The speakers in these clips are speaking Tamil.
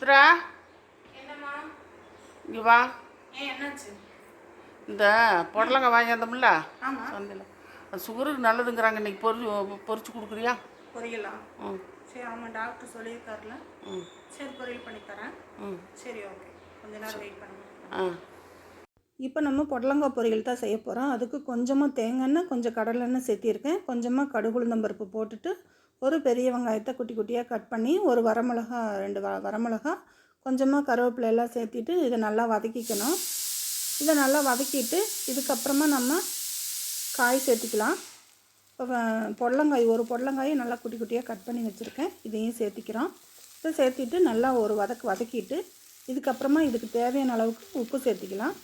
சித்ரா? இங்கே வா. இந்த புடலங்காய் வாங்கி வந்தோம்ல? ஆமா. சந்தையில். அது சுகருக்கு நல்லதுங்கிறாங்க. இன்னைக்கு பொரிச்சு பொரிச்சு கொடுக்குறியா? பொரியலா? ம். சரி ஆமாம் டாக்டர் சொல்லியிருக்காருல ம். சரி பொரியல் பண்ணி தரேன். ம். சரி ஓகே கொஞ்ச நேரம் வெயிட் பண்ணுங்க. ஆ. இப்போ நம்ம புடலங்காய் பொரியல் தான் செய்ய போகிறோம் அதுக்கு கொஞ்சமாக தேங்காய் எண்ணெய் கொஞ்சம் கடலெண்ணெய் சேர்த்திருக்கேன். கொஞ்சமாக கடுகுளுந்தம்பருப்பு போட்டுட்டு ஒரு பெரிய வெங்காயத்தை குட்டி குட்டியாக கட் பண்ணி ஒரு வரமிளகா ரெண்டு வ வரமிளகா கொஞ்சமாக கருவேப்பிலை எல்லாம் சேர்த்திட்டு இதை நல்லா வதக்கிக்கணும். இதை நல்லா வதக்கிட்டு இதுக்கப்புறமா நம்ம காய் சேர்த்திக்கலாம். இப்போ பொடலங்காய் புடலங்காய் ஒரு புடலங்காயை நல்லா குட்டி குட்டியாக கட் பண்ணி வச்சுருக்கேன். இதையும் சேர்த்திக்கிறோம். இதை சேர்த்திட்டு நல்லா ஒரு வதக்கு வதக்கிட்டு இதுக்கப்புறமா இதுக்கு தேவையான அளவுக்கு உப்பு சேர்த்திக்கலாம்.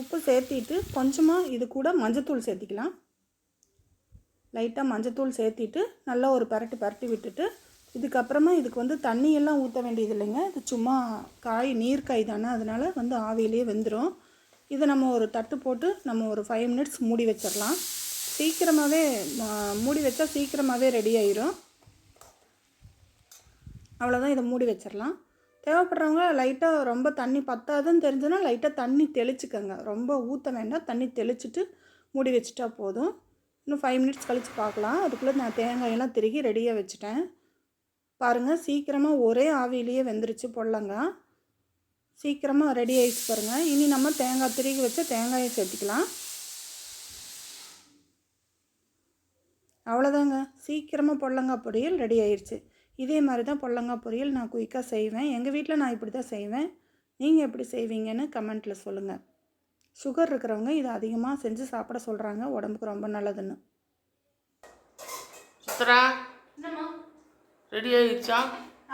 உப்பு சேர்த்திட்டு கொஞ்சமாக இது கூட மஞ்சத்தூள் சேர்த்திக்கலாம். லைட்டாக மஞ்சத்தூள் சேர்த்திட்டு நல்லா ஒரு பரட்டி பரட்டி விட்டுட்டு இதுக்கப்புறமா இதுக்கு வந்து தண்ணியெல்லாம் ஊற்ற வேண்டியது இல்லைங்க. இது சும்மா காய் நீர் காய் தானே. அதனால் வந்து ஆவியிலே வெந்துடும் இதை நம்ம ஒரு தட்டு போட்டு நம்ம ஒரு ஃபைவ் மினிட்ஸ் மூடி வச்சிடலாம். சீக்கிரமாகவே மூடி வச்சா சீக்கிரமாகவே ரெடி ஆயிரும். அவ்வளோதான் இதை மூடி வச்சிடலாம். தேவைப்படுறவங்க லைட்டாக ரொம்ப தண்ணி பத்தாதுன்னு தெரிஞ்சுன்னா லைட்டாக தண்ணி தெளிச்சுக்கோங்க. ரொம்ப ஊற்ற வேண்டாம். தண்ணி தெளிச்சிட்டு மூடி வச்சுட்டா போதும். இன்னும் ஃபைவ் மினிட்ஸ் கழித்து பார்க்கலாம். அதுக்குள்ளே நான் தேங்காயெல்லாம் திருகி ரெடியாக வச்சுட்டேன். பாருங்கள் சீக்கிரமாக ஒரே ஆவியிலேயே வெந்துருச்சு பொடலங்காய் சீக்கிரமாக ரெடி ஆகிடுச்சு பாருங்கள் இனி நம்ம தேங்காய் திருகி வச்ச தேங்காயை சேர்த்திக்கலாம். அவ்வளோதாங்க சீக்கிரமாக பொடலங்காய் பொரியல் ரெடி ஆயிடுச்சு. இதே மாதிரி தான் பொடலங்காய் பொரியல் நான் குயிக்காக செய்வேன். எங்கள் வீட்டில் நான் இப்படி தான் செய்வேன். நீங்கள் எப்படி செய்வீங்கன்னு கமெண்ட்டில் சொல்லுங்கள் சுகர் இருக்கிறவங்க இதை அதிகமாக செஞ்சு சாப்பிட சொல்கிறாங்க உடம்புக்கு ரொம்ப நல்லதுன்னு. சித்ரா ரெடி ஆயிடுச்சா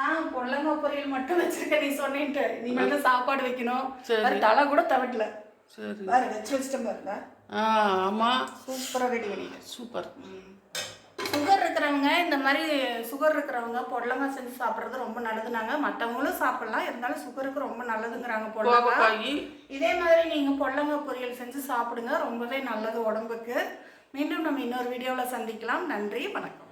ஆ பொடலங்காய் பொரியல் மட்டும் வச்சிருக்க நீ சொன்னேன்ட்டு. இனிமேல் தான் சாப்பாடு வைக்கணும். தலை கூட தவட்டல. சரி. வச்சு வச்சுட்டேன் பாருங்க ஆ ஆமாம் சூப்பராக ரெடி பண்ணிட்டேன். சூப்பர். இந்த மாதிரி சுகர் இருக்கிறவங்க பொடலங்காய் செஞ்சு சாப்பிட்றது ரொம்ப நல்லதுனாங்க. மற்றவங்களும் சாப்பிடலாம். இருந்தாலும் சுகருக்கு ரொம்ப நல்லதுங்கிறாங்க பொடலங்காய் இதே மாதிரி நீங்கள் பொடலங்காய் பொரியல் செஞ்சு சாப்பிடுங்க. ரொம்பவே நல்லது உடம்புக்கு. மீண்டும் நம்ம இன்னொரு வீடியோவில் சந்திக்கலாம். நன்றி. வணக்கம்.